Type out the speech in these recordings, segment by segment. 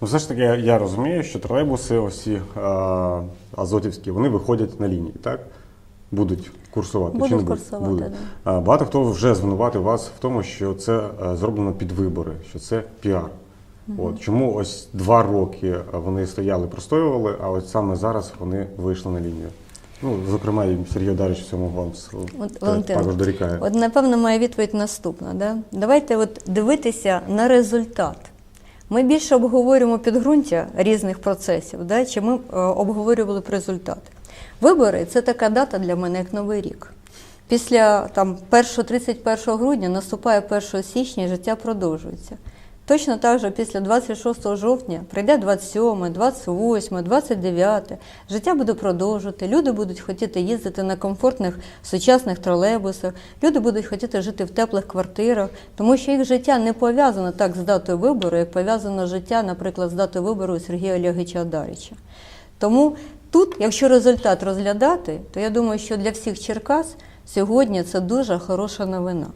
Ну, все ж таки, я, я розумію, що тролейбуси, осі е, азотівські, вони виходять на лінії, так? Будуть курсувати Будуть чи не курсувати, Будуть. А, Багато хто вже звинуватив вас в тому, що це зроблено під вибори, що це піар. От чому ось два роки вони стояли, простоювали, а от саме зараз вони вийшли на лінію. Ну, зокрема, і Сергій Дарич в цьому вам От, Валентин, також дорікає. От, напевно, моя відповідь наступна. Да? Давайте от дивитися на результат. Ми більше обговорюємо підґрунтя різних процесів, да, чи ми е, обговорювали б результат. Вибори це така дата для мене, як Новий рік. Після там, 1-31 грудня наступає 1 січня і життя продовжується. Точно так же після 26 жовтня прийде 27, 28, 29. Життя буде продовжувати. Люди будуть хотіти їздити на комфортних сучасних тролейбусах. Люди будуть хотіти жити в теплих квартирах, тому що їх життя не пов'язано так з датою вибору, як пов'язано життя, наприклад, з датою вибору Сергія Олеговича Адаріча. Тому тут, якщо результат розглядати, то я думаю, що для всіх Черкас сьогодні це дуже хороша новина.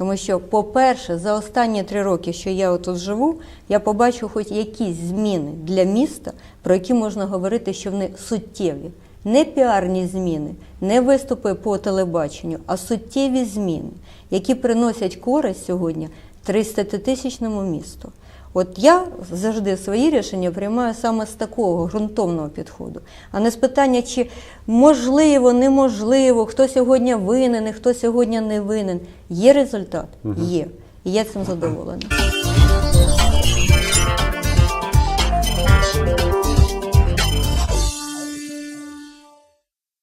Тому що, по-перше, за останні три роки, що я тут живу, я побачу хоч якісь зміни для міста, про які можна говорити, що вони суттєві. Не піарні зміни, не виступи по телебаченню, а суттєві зміни, які приносять користь сьогодні 300-тисячному місту. От я завжди свої рішення приймаю саме з такого ґрунтовного підходу, а не з питання, чи можливо, неможливо, хто сьогодні винен, і хто сьогодні не винен. Є результат? Є. І я цим задоволена.